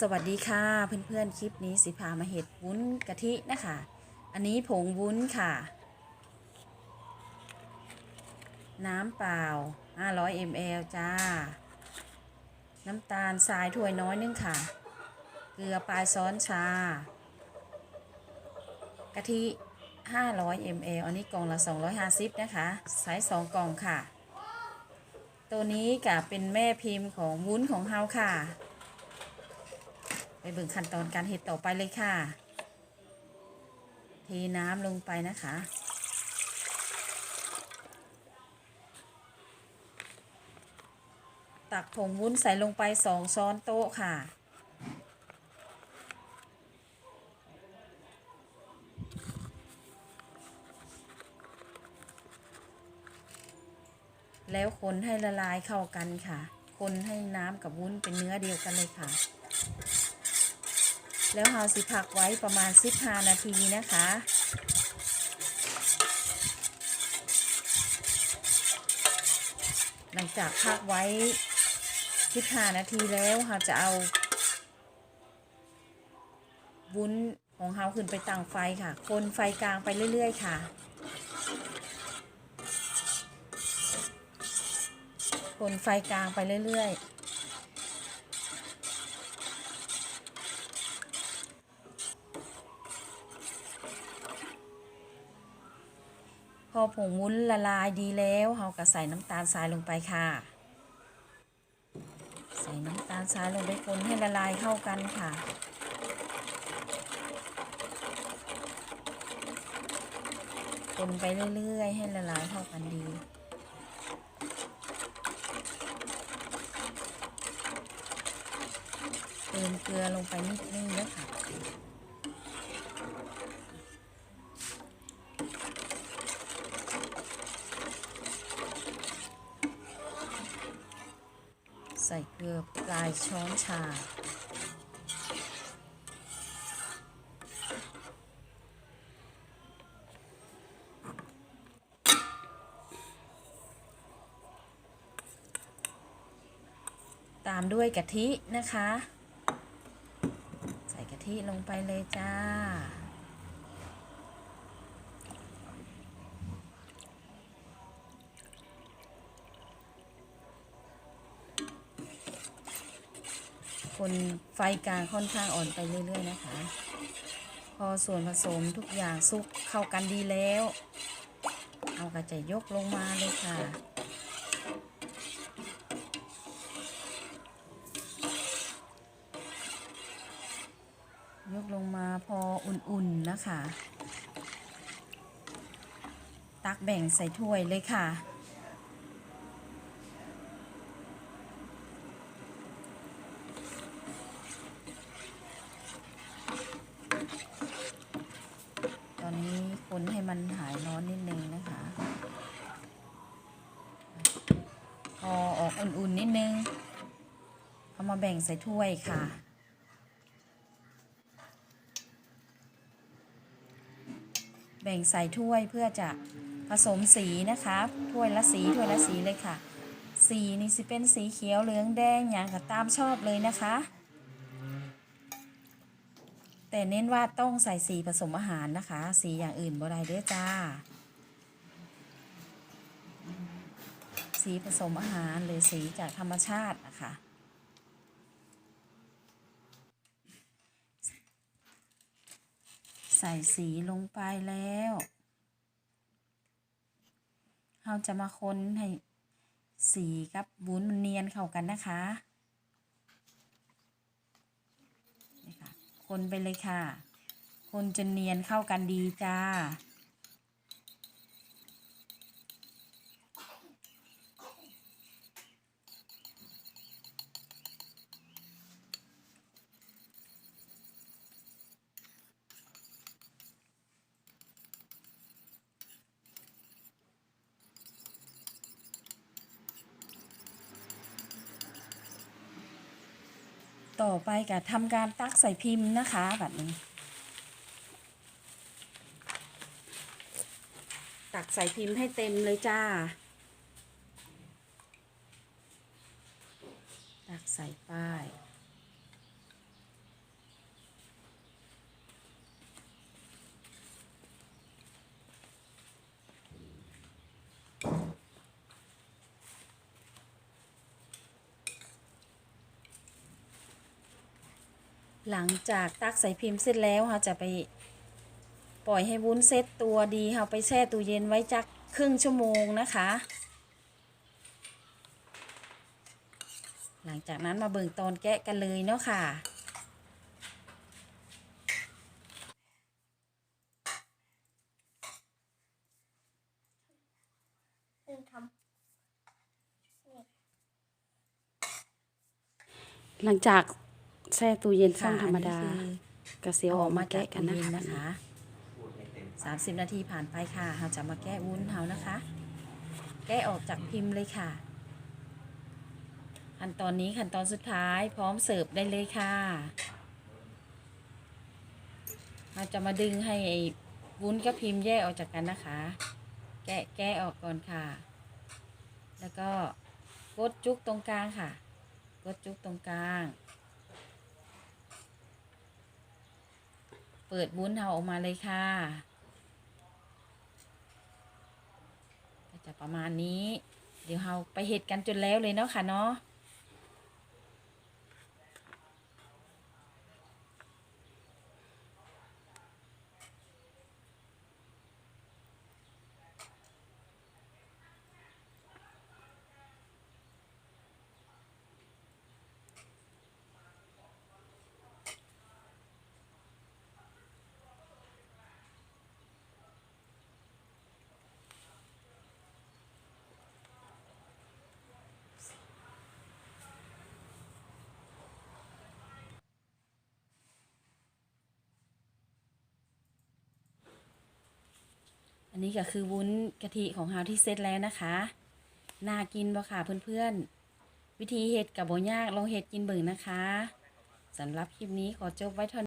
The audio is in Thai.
สวัสดีค่ะเพื่อนๆคลิปนี้สิพามาเห็ดวุ้นกะทินะคะ อันนี้ผงวุ้นค่ะ น้ำเปล่า 500 ml จ้า น้ำตาลทรายถ้วยน้อยนึงค่ะ เกลือปลายซ้อนชากะทิ 500 ml อันนี้กล่องละ 250 นะคะใช้2กล่องค่ะ ตัวนี้กับเป็นแม่พิมพ์ของวุ้นของเฮาค่ะ ไปเบิ่งขั้นตอนการเห็ดต่อไปเลยค่ะ เทน้ำลงไปนะคะ ตักผงวุ้นใส่ลงไปสองช้อนโต๊ะค่ะแล้วคนให้ละลายเข้ากันค่ะ คนให้น้ำกับวุ้นเป็นเนื้อเดียวกันเลยค่ะ แล้วเราสิพักไว้ประมาณ 15 นาทีนะคะ หลังจากพักไว้ 15 นาทีแล้วเราจะเอาวุ้นของเราขึ้นไปตั้งไฟค่ะ คนไฟกลางไปเรื่อย ๆ ค่ะ คนไฟกลางไปเรื่อย ๆ พอผงวุ้นละลายดีแล้วเราก็ใส่น้ำตาลทรายลงไปค่ะ ใส่น้ำตาลทรายลงไปคนให้ละลายเข้ากันค่ะคนไปเรื่อยๆ ให้ละลายเข้ากันดีเติมเกลือลงไปนิดนึงแล้วค่ะ ลือปลายช้อนชา ตามด้วยกะทินะคะ ใส่กะทิลงไปเลยจ้า คนไฟกลางค่อนข้างอ่อนไปเรื่อย ๆ นะคะ พอส่วนผสมทุกอย่างซุกเข้ากันดีแล้ว เอากระจะยกลงมาเลยค่ะยกลงมาพออุ่นๆนะคะ ตักแบ่งใส่ถ้วยเลยค่ะ ตอนนี้คนให้มันหายร้อนนิดนึงนะคะ พ อออกอุ่นๆนิดนึง เอามาแบ่งใส่ถ้วยค่ะ แบ่งใส่ถ้วยเพื่อจะผสมสีนะคะถ้วยละสีถ้วยละสีเลยค่ะ สีนี่สิเป็นสีเขียวเหลืองแดงอย่างกับตามชอบเลยนะคะ แต่เน้นว่าต้องใส่สีผสมอาหารนะคะ สีอย่างอื่นบ่ได้เด้อจ้า สีผสมอาหารหรือสีจากธรรมชาตินะคะ ใส่สีลงไปแล้วเราจะมาคนให้สีกับวุ้นมันเนียนเข้ากันนะคะนี่ค่ะคนไปเลยค่ะ คนจนเนียนเข้ากันดีจ้า ต่อไปกับทำการตักใส่พิมพ์นะคะแบบนี้ ตักใส่พิมพ์ให้เต็มเลยจ้า ตักใส่ป้าย หลังจากตักใส่พิมพ์เสร็จแล้วเราจะไปปล่อยให้วุ้นเซตตัวดีเราไปแช่ตู้เย็นไว้จักครึ่งชั่วโมงนะคะ หลังจากนั้นมาเบิ่งตอนแกะกันเลยเนาะค่ะซึ่งทหลังจาก แช่ตู้เย็นช่ค่ะองธรรมดาอันนี้คือกระเซียวออกมาแกะกันนะออกมาคะจากตู้เย็นะคะสามสิบนาทีผ่านไปค่ะเราจะมาแกะวุ้นเฮานะคะ แกะออกจากพิมพ์เลยค่ะ ขั้นตอนนี้ขั้นตอนสุดท้ายพร้อมเสิร์ฟได้เลยค่ะเราจะมาดึงให้ไอ้วุ้นกับพิมพ์แยกออกจากกันนะคะ แกะแกะออกก่อนค่ะ แล้วก็กดจุกตรงกลางค่ะ กดจุกตรงกลาง ปิดบุ้นเฮาออกมาเลยค่ะก็จะประมาณนี้ เดี๋ยวเราไปเห็ดกันจนแล้วเลยเนาะค่ะเนาะ อันนี้ก็คือวุ้นกะทิของเฮาที่เสร็จแล้วนะคะ น่ากินบ่ค่ะเพื่อนๆ วิธีเห็ดกับบ่ยากลองเห็ดกินเบิ่งนะคะสำหรับคลิปนี้ขอจบไว้เท่า